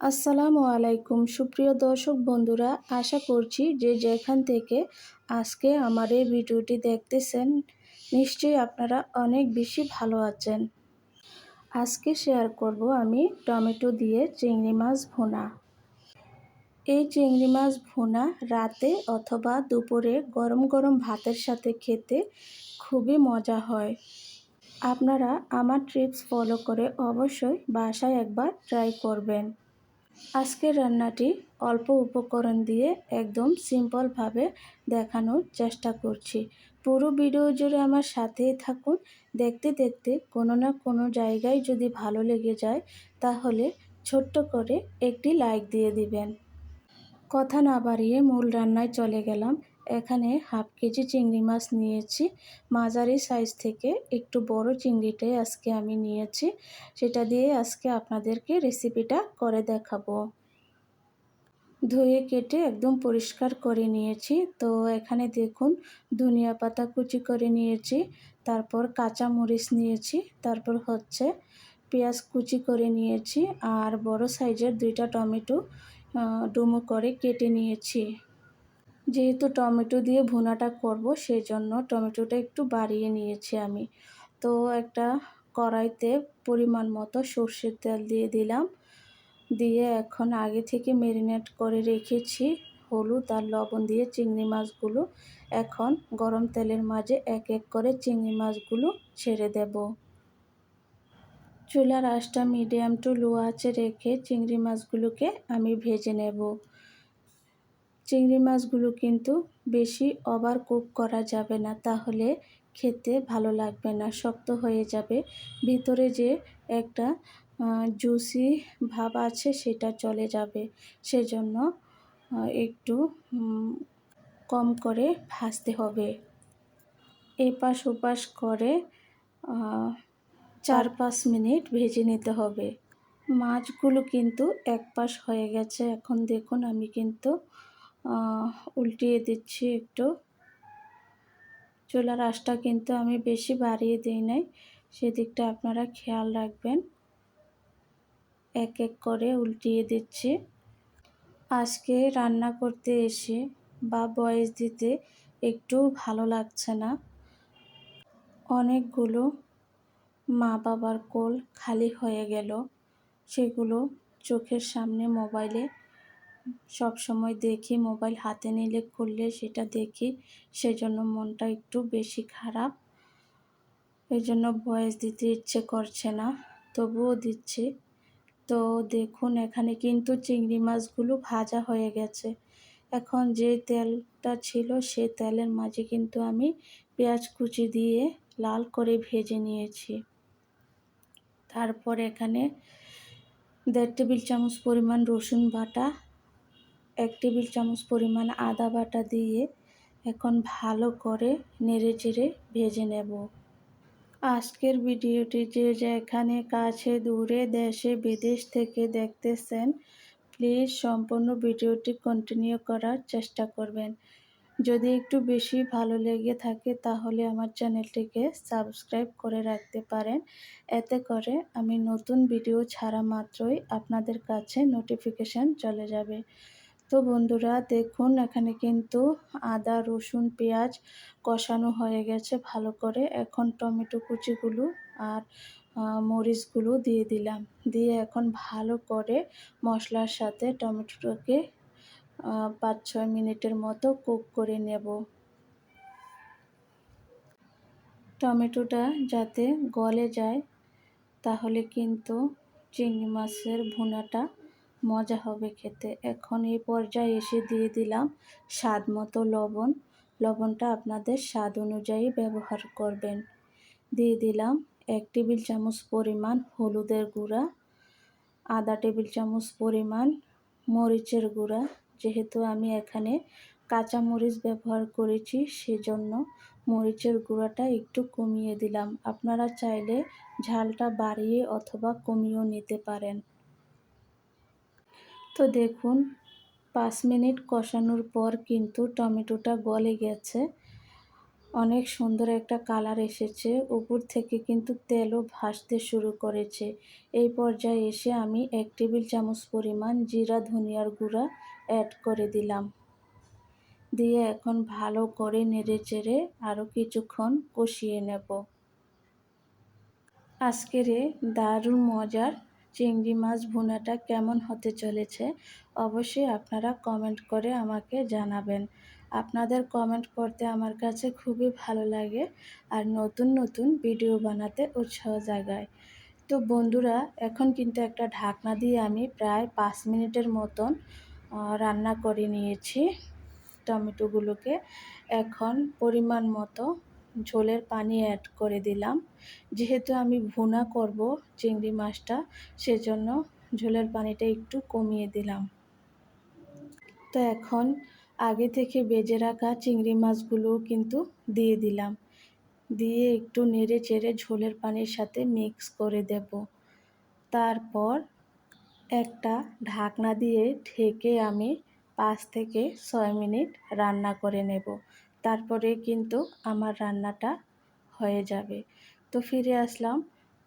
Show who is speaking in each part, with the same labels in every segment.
Speaker 1: আসসালামু আলাইকুম, সুপ্রিয় দর্শক বন্ধুরা, আশা করছি যে যেখান থেকে আজকে আমার এই ভিডিওটি দেখতেছেন, নিশ্চয়ই আপনারা অনেক বেশি ভালো আছেন। আজকে শেয়ার করব আমি টমেটো দিয়ে চিংড়ি মাছ ভুনা। এই চিংড়ি মাছ ভুনা রাতে অথবা দুপুরে গরম গরম ভাতের সাথে খেতে খুবই মজা হয়। আপনারা আমার ট্রিপস ফলো করে অবশ্যই বাসায় একবার ট্রাই করবেন। আজকের রান্নাটি অল্প উপকরণ দিয়ে একদম সিম্পলভাবে দেখানোর চেষ্টা করছি। পুরো ভিডিও জুড়ে আমার সাথেই থাকুন। দেখতে দেখতে কোনো না কোনো জায়গায় যদি ভালো লেগে যায়, তাহলে ছোট্ট করে একটি লাইক দিয়ে দিবেন। কথা না বাড়িয়ে মূল রান্নায় চলে গেলাম। এখানে হাফ কেজি চিংড়ি মাছ নিয়েছি। মাঝারি সাইজ থেকে একটু বড় চিংড়িটাই আজকে আমি নিয়েছি। সেটা দিয়ে আজকে আপনাদেরকে রেসিপিটা করে দেখাবো। ধুয়ে কেটে একদম পরিষ্কার করে নিয়েছি। তো এখানে দেখুন, ধনিয়া পাতা কুচি করে নিয়েছি, তারপর কাঁচা মরিচ নিয়েছি, তারপর হচ্ছে পেঁয়াজ কুচি করে নিয়েছি, আর বড় সাইজের দুইটা টমেটো ডুমো করে কেটে নিয়েছি। যেহেতু টমেটো দিয়ে ভুনাটা করব সেই জন্য টমেটোটা একটু বাড়িয়ে নিয়েছি আমি। তো একটা কড়াইতে পরিমাণ মতো সর্ষের তেল দিয়ে দিলাম। দিয়ে এখন আগে থেকে ম্যারিনেট করে রেখেছি হলুদ আর লবণ দিয়ে চিংড়ি মাছগুলো। এখন গরম তেলের মাঝে এক এক করে চিংড়ি মাছগুলো ছেড়ে দেব। চুলার আঁচটা মিডিয়াম টু লো আঁচে রেখে চিংড়ি মাছগুলোকে আমি ভেজে নেব। চিংড়ি মাছগুলো কিন্তু বেশি ওভার কুক করা যাবে না, তাহলে খেতে ভালো লাগবে না, শক্ত হয়ে যাবে। ভিতরে যে একটা জুসি ভাব আছে সেটা চলে যাবে। সেজন্য একটু কম করে ভাজতে হবে। এপাশ ওপাশ করে চার পাঁচ মিনিট ভেজে নিতে হবে। মাছগুলো কিন্তু এক পাশ হয়ে গেছে। এখন দেখুন আমি কিন্তু উল্টিয়ে দিচ্ছি একটু। চুলার আঁচটা কিন্তু আমি বেশি বাড়িয়ে দিই নাই। সেদিকটা আপনারা খেয়াল রাখবেন। এক এক করে উল্টিয়ে দিচ্ছি। আজকে রান্না করতে এসে বা বয়স দিতে একটু ভালো লাগছে না। অনেকগুলো মা বাবার কোল খালি হয়ে গেল। সেগুলো চোখের সামনে মোবাইলে সব সময় দেখি, মোবাইল হাতে নিলে খুললে সেটা দেখি, সেজন্য মনটা একটু বেশি খারাপ। এই জন্য ভয়েস দিতে ইচ্ছে করছে না, তবুও দিচ্ছি। তো দেখুন, এখানে কিন্তু চিংড়ি মাছগুলো ভাজা হয়ে গেছে। এখন যে তেলটা ছিল, সে তেলের মাঝে কিন্তু আমি পেঁয়াজ কুচি দিয়ে লাল করে ভেজে নিয়েছি। তারপর এখানে দেড় টেবিল চামচ পরিমাণ রসুন বাটা এক টেবিল চামচ পরিমাণ আদা বাটা দিয়ে এখন ভালো করে নেড়ে চেড়ে ভেজে নেব। আজকের ভিডিওটি যে যেখানে কাছে দূরে, দেশে, বিদেশ থেকে দেখতেছেন, প্লিজ সম্পূর্ণ ভিডিওটি কন্টিনিউ করার চেষ্টা করবেন। যদি একটু বেশি ভালো লেগে থাকে, তাহলে আমার চ্যানেলটিকে সাবস্ক্রাইব করে রাখতে পারেন। এতে করে আমি নতুন ভিডিও ছাড়া মাত্রই আপনাদের কাছে নোটিফিকেশান চলে যাবে। তো বন্ধুরা দেখুন, এখানে কিন্তু আদা, রসুন, পেঁয়াজ কষানো হয়ে গেছে ভালো করে। এখন টমেটো কুচিগুলো আর মরিচগুলো দিয়ে দিলাম। দিয়ে এখন ভালো করে মশলার সাথে টমেটোটাকে পাঁচ ছয় মিনিটের মতো কুক করে নেব। টমেটোটা যাতে গলে যায়, তাহলে কিন্তু চিংড়ি মাছের ভুনাটা মজা হবে খেতে। এখন এই পর্যায়ে এসে দিয়ে দিলাম স্বাদ মতো লবণ। লবণটা আপনাদের স্বাদ অনুযায়ী ব্যবহার করবেন। দিয়ে দিলাম এক টেবিল চামচ পরিমাণ হলুদের গুঁড়া, আধা টেবিল চামচ পরিমাণ মরিচের গুঁড়া। যেহেতু আমি এখানে কাঁচা মরিচ ব্যবহার করেছি, সেজন্য মরিচের গুঁড়াটা একটু কমিয়ে দিলাম। আপনারা চাইলে ঝালটা বাড়িয়ে অথবা কমিয়েও নিতে পারেন। তো দেখুন, পাঁচ মিনিট কষানোর পর কিন্তু টমেটোটা গলে গেছে। অনেক সুন্দর একটা কালার এসেছে। উপর থেকে কিন্তু তেলও ভাসতে শুরু করেছে। এই পর্যায়ে এসে আমি এক টেবিল চামচ পরিমাণ জিরা, ধনিয়ার গুঁড়া অ্যাড করে দিলাম। দিয়ে এখন ভালো করে নেড়ে চেড়ে আরও কিছুক্ষণ কষিয়ে নেব। আজকের দারুণ মজার চিংড়ি মাছ ভুনাটা কেমন হতে চলেছে, অবশ্যই আপনারা কমেন্ট করে আমাকে জানাবেন। আপনাদের কমেন্ট করতে আমার কাছে খুবই ভালো লাগে আর নতুন নতুন ভিডিও বানাতে উৎসাহ জাগায়। তো বন্ধুরা, এখন কিন্তু একটা ঢাকনা দিয়ে আমি প্রায় পাঁচ মিনিটের মতন রান্না করে নিয়েছি। টমেটোগুলোকে এখন পরিমাণ মতো ঝোলের পানি অ্যাড করে দিলাম। যেহেতু আমি ভুনা করব চিংড়ি মাছটা, সেজন্য ঝোলের পানিটা একটু কমিয়ে দিলাম। তো এখন আগে থেকে বেজে রাখা চিংড়ি মাছগুলোও কিন্তু দিয়ে দিলাম। দিয়ে একটু নেড়ে চেড়ে ঝোলের পানির সাথে মিক্স করে দেব। তারপর একটা ঢাকনা দিয়ে ঢেকে আমি পাঁচ থেকে ছয় মিনিট রান্না করে নেব। তারপরে কিন্তু আমার রান্নাটা হয়ে যাবে। তো ফিরে আসলাম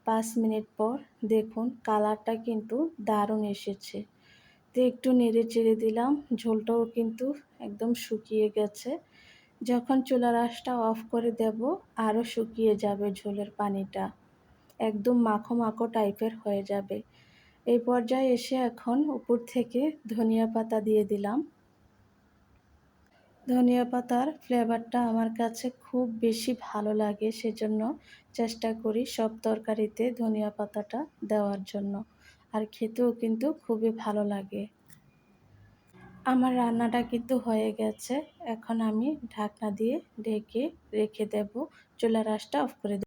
Speaker 1: পাঁচ মিনিট পর। দেখুন কালারটা কিন্তু দারুণ এসেছে। তো একটু নেড়ে চেড়ে দিলাম, ঝোলটাও কিন্তু একদম শুকিয়ে গেছে। যখন চুলার আঁশটা অফ করে দেব, আরও শুকিয়ে যাবে ঝোলের পানিটা। একদম মাখো মাখো টাইপের হয়ে যাবে। এই পর্যায়ে এসে এখন উপর থেকে ধনিয়া পাতা দিয়ে দিলাম। ধনিয়া পাতার ফ্লেভারটা আমার কাছে খুব বেশি ভালো লাগে সেজন্য চেষ্টা করি সব তরকারিতে ধনিয়া পাতাটা দেওয়ার জন্য। আর খেতেও কিন্তু খুবই ভালো লাগে। আমার রান্নাটা কিন্তু হয়ে গেছে। এখন আমি ঢাকনা দিয়ে ঢেকে রেখে দেব। চুলার আঁশটা অফ করে